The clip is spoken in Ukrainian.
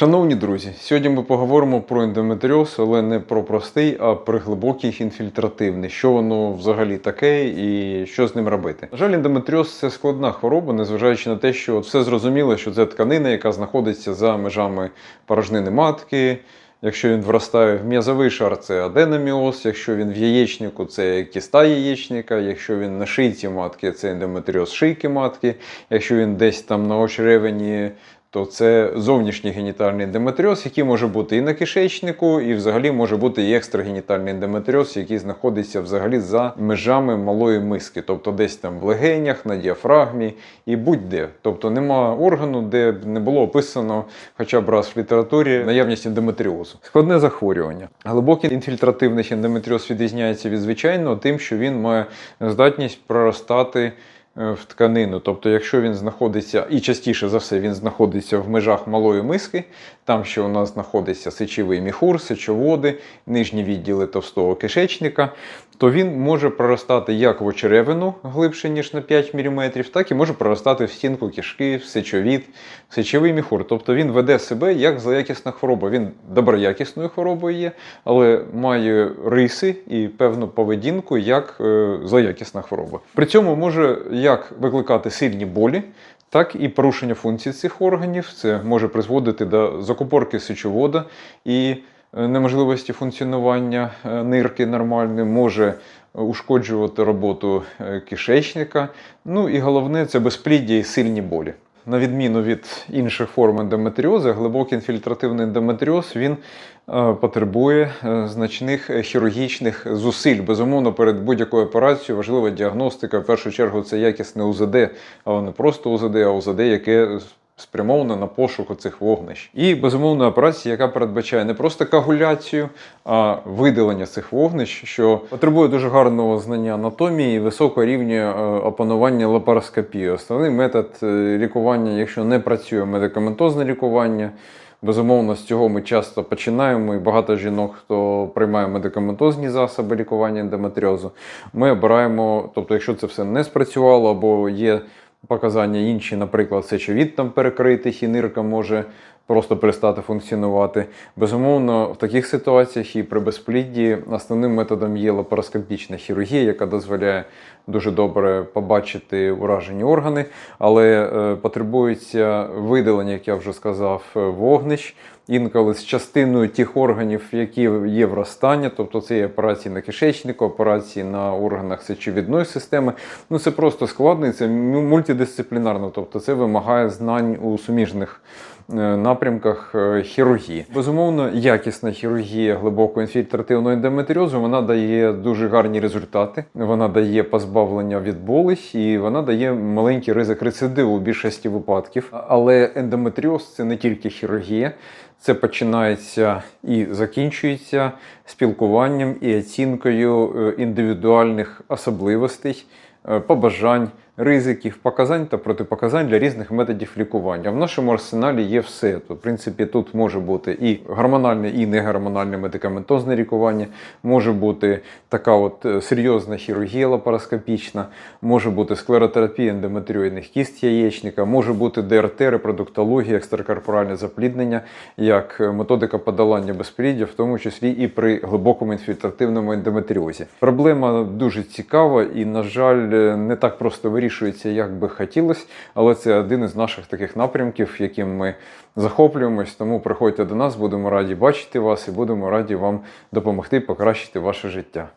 Шановні друзі, сьогодні ми поговоримо про ендометріоз, але не про простий, а про глибокий інфільтративний. Що воно взагалі таке і що з ним робити. На жаль, ендометріоз це складна хвороба, незважаючи на те, що от все зрозуміло, що це тканина, яка знаходиться за межами порожнини матки. Якщо він вростає в м'язовий шар, це аденоміоз, якщо він в яєчнику, це кіста яєчника, якщо він на шийці матки, це ендометріоз шийки матки, якщо він десь там на очеревині, то це зовнішній генітальний ендометріоз, який може бути і на кишечнику, і взагалі може бути і екстрагенітальний ендометріоз, який знаходиться взагалі за межами малої миски, тобто десь там в легенях, на діафрагмі і будь-де. Тобто нема органу, де б не було описано хоча б раз в літературі наявність ендометріозу. Складне захворювання. Глибокий інфільтративний ендометріоз відрізняється від звичайного тим, що він має здатність проростати в тканину. Тобто, якщо він знаходиться, і частіше за все він знаходиться в межах малої миски, там ще у нас знаходиться сечовий міхур, сечоводи, нижні відділи товстого кишечника, то він може проростати як в очеревину глибше, ніж на 5 мм, так і може проростати в стінку кишки, в сечовід, в сечовий міхур. Тобто він веде себе як злоякісна хвороба. Він доброякісною хворобою є, але має риси і певну поведінку як е, злоякісна хвороба. При цьому може як викликати сильні болі, так і порушення функцій цих органів. Це може призводити до закупорки сечовода і е, неможливості функціонування е, нирки нормальної, може ушкоджувати роботу е, кишечника. Ну і головне це безпліддя і сильні болі. На відміну від інших форм ендометріозу, глибокий інфільтративний ендометріоз він е, потребує е, значних е, хірургічних зусиль. Безумовно, перед будь-якою операцією важлива діагностика. В першу чергу це якісне УЗД, але не просто УЗД, а УЗД, яке спрямовано на пошук цих вогнищ. І безумовно операція, яка передбачає не просто кагуляцію, а видалення цих вогнищ, що потребує дуже гарного знання анатомії і високого рівня е, опанування лапароскопії. Основний метод е, лікування, якщо не працює медикаментозне лікування. Безумовно, з цього ми часто починаємо, і багато жінок, хто приймає медикаментозні засоби лікування ендометріозу, ми обираємо, тобто, якщо це все не спрацювало або є показання інші, наприклад, сечовід там перекритий, і нирка може просто перестати функціонувати. Безумовно, в таких ситуаціях і при безплідді основним методом є лапароскопічна хірургія, яка дозволяє дуже добре побачити уражені органи, але е, потребується видалення, як я вже сказав, е, вогнищ. Інколи з частиною тих органів, які є вростання, тобто це є операції на кишечнику, операції на органах сечовідної системи. Ну це просто складно і це мультидисциплінарно, тобто це вимагає знань у суміжних напрямках е, хірургії. Безумовно, якісна хірургія глибокого інфільтративного ендометріозу вона дає дуже гарні результати. Вона дає позбавлення від болей і вона дає маленький ризик рецидиву у більшості випадків. Але ендометріоз це не тільки хірургія. Це починається і закінчується спілкуванням і оцінкою е, індивідуальних особливостей, е, побажань, ризиків, показань та протипоказань для різних методів лікування. В нашому арсеналі є все. То, в принципі, тут може бути і гормональне, і негормональне медикаментозне лікування, може бути така от е, серйозна хірургія лапароскопічна, може бути склеротерапія ендометріоїдних кіст яєчника, може бути ДРТ, репродуктологія, екстракорпоральне запліднення, як е, методика подолання безпліддя, в тому числі і при глибокому інфільтративному ендометріозі. Проблема дуже цікава і, на жаль, е, не так просто вирішується, як би хотілося, але це один із наших таких напрямків, яким ми захоплюємось. Тому приходьте до нас, будемо раді бачити вас і будемо раді вам допомогти покращити ваше життя.